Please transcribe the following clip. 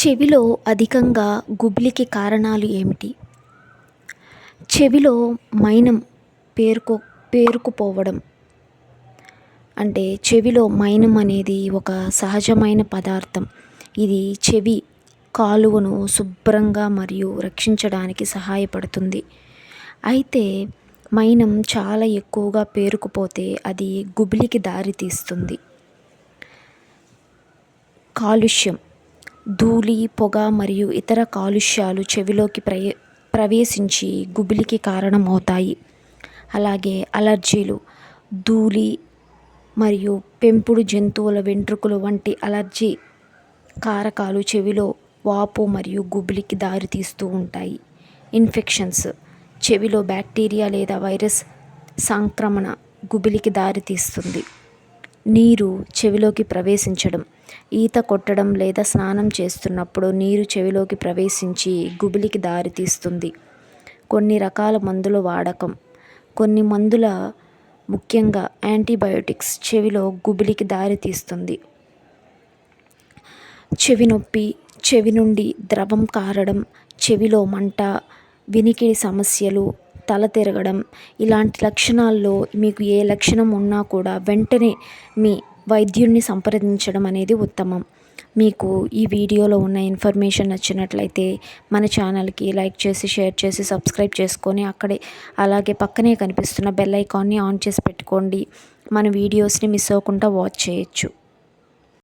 చెవిలో అధికంగా గుబిలికి కారణాలు ఏమిటి? చెవిలో మైనం పేరుకో పేరుకుపోవడం. అంటే చెవిలో మైనం అనేది ఒక సహజమైన పదార్థం. ఇది చెవి కాలువను శుభ్రంగా మరియు రక్షించడానికి సహాయపడుతుంది. అయితే మైనం చాలా ఎక్కువగా పేరుకుపోతే అది గుబిలికి దారితీస్తుంది. కాలుష్యం. ధూళి పొగ మరియు ఇతర కాలుష్యాలు చెవిలోకి ప్రయ ప్రవేశించి గుబిలికి కారణమవుతాయి. అలాగే అలర్జీలు ధూళి మరియు పెంపుడు జంతువుల వెంట్రుకలు వంటి అలర్జీ కారకాలు చెవిలో వాపు మరియు గుబిలికి దారితీస్తూ ఉంటాయి. ఇన్ఫెక్షన్స్ చెవిలో బ్యాక్టీరియా లేదా వైరస్ సంక్రమణ గుబిలికి దారితీస్తుంది నీరు చెవిలోకి ప్రవేశించడం ఈత కొట్టడం లేదా స్నానం చేస్తున్నప్పుడు నీరు చెవిలోకి ప్రవేశించి గుబులికి దారితీస్తుంది కొన్ని రకాల మందుల వాడకం. కొన్ని మందుల ముఖ్యంగా యాంటీబయోటిక్స్ చెవిలో గుబులికి దారితీస్తుంది చెవి నొప్పి చెవి నుండి ద్రవం కారడం చెవిలో మంట వినికిడి సమస్యలు తల తిరగడం ఇలాంటి లక్షణాల్లో మీకు ఏ లక్షణం ఉన్నా కూడా వెంటనే మీ వైద్యుడిని సంప్రదించడం అనేది ఉత్తమం. మీకు ఈ వీడియోలో ఉన్న ఇన్ఫర్మేషన్ నచ్చినట్లయితే మన ఛానల్కి లైక్ చేసి షేర్ చేసి సబ్స్క్రైబ్ చేసుకొని అక్కడే అలాగే పక్కనే కనిపిస్తున్న బెల్ ఐకాన్ని ఆన్ చేసి పెట్టుకోండి. మన వీడియోస్ని మిస్ అవ్వకుండా వాచ్ చేయొచ్చు.